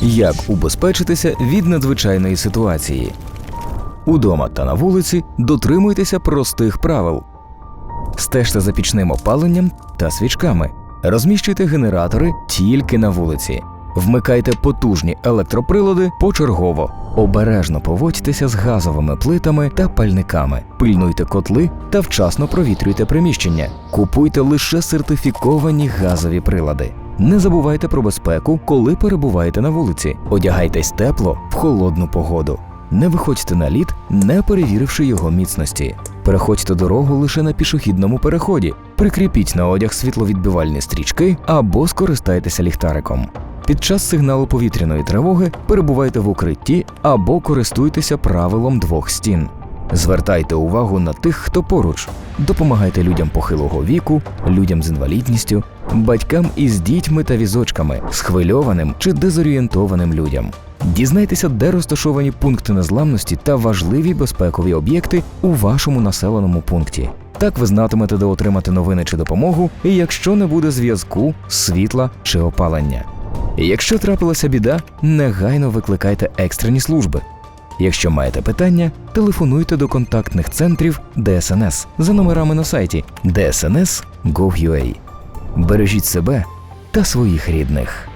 Як убезпечитися від надзвичайної ситуації. Удома та на вулиці дотримуйтеся простих правил. Стежте за пічним опаленням та свічками. Розміщуйте генератори тільки на вулиці. Вмикайте потужні електроприлади почергово. Обережно поводьтеся з газовими плитами та пальниками. Пильнуйте котли та вчасно провітрюйте приміщення. Купуйте лише сертифіковані газові прилади. Не забувайте про безпеку, коли перебуваєте на вулиці. Одягайтесь тепло в холодну погоду. Не виходьте на лід, не перевіривши його міцності. Переходьте дорогу лише на пішохідному переході. Прикріпіть на одяг світловідбивальні стрічки або скористайтеся ліхтариком. Під час сигналу повітряної тривоги перебувайте в укритті або користуйтеся правилом двох стін. Звертайте увагу на тих, хто поруч. Допомагайте людям похилого віку, людям з інвалідністю, батькам із дітьми та візочками, схвильованим чи дезорієнтованим людям. Дізнайтеся, де розташовані пункти незламності та важливі безпекові об'єкти у вашому населеному пункті. Так ви знатимете, де отримати новини чи допомогу, якщо не буде зв'язку, світла чи опалення. Якщо трапилася біда, негайно викликайте екстрені служби. Якщо маєте питання, телефонуйте до контактних центрів ДСНС за номерами на сайті dsns.gov.ua. Бережіть себе та своїх рідних.